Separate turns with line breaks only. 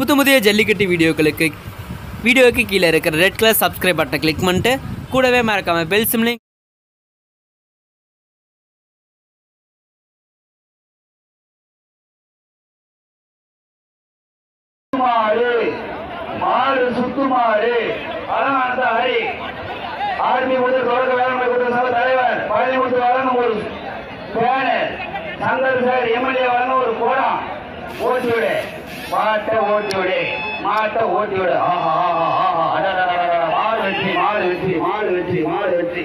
புது புதிய ஜல்லிக்கட்டு வீடியோக்களுக்கு வீடியோவுக்கு கீழே இருக்கிற ரெட் கலர் சப்ஸ்கிரைப் பட்டனை கிளிக் பண்ணிட்டு கூடவே மறக்காமல் பெல் சிம்லையும்
மாடு மாடு சுத்து மாடு அதான் ஹரி. ஆர்மி முதல் தொடக்க வேளாண்மை கூட்ட சபை தலைவர் பழனிமுத்து வழங்கும் ஒரு பேனர். சங்கர் சார் எம்எல்ஏ வழங்கும் ஒரு கோடம். ஓட்டி விடு. மாட்டை ஓட்டி விடு. மாட்டை ஓட்டி விடு. ஆஹா ஆஹா ஆஹா மாடு வெற்றி மாடு வெற்றி மாடு வெற்றி மாடு வெற்றி